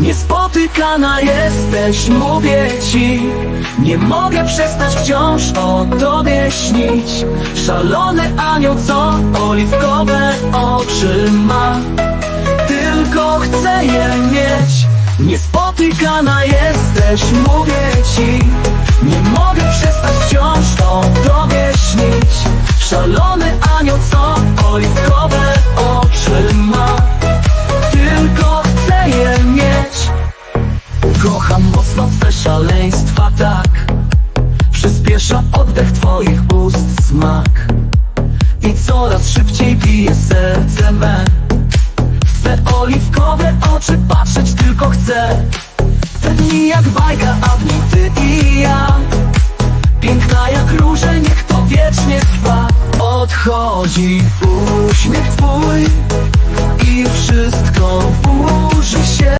Niespotykana jesteś, mówię ci. Nie mogę przestać wciąż o tobie śnić. Szalony anioł, co oliwkowe oczy ma. Tylko chcę je mieć. Niespotykana jesteś, mówię ci. Nie mogę przestać wciąż o tobie śnić. Szalony Twe szaleństwa tak. Przyspiesza oddech Twoich ust smak. I coraz szybciej bije serce me. Twe oliwkowe oczy patrzeć tylko chcę. Te dni jak bajka, a w niej Ty i ja. Piękna jak róże, niech to wiecznie trwa. Odchodzi uśmiech Twój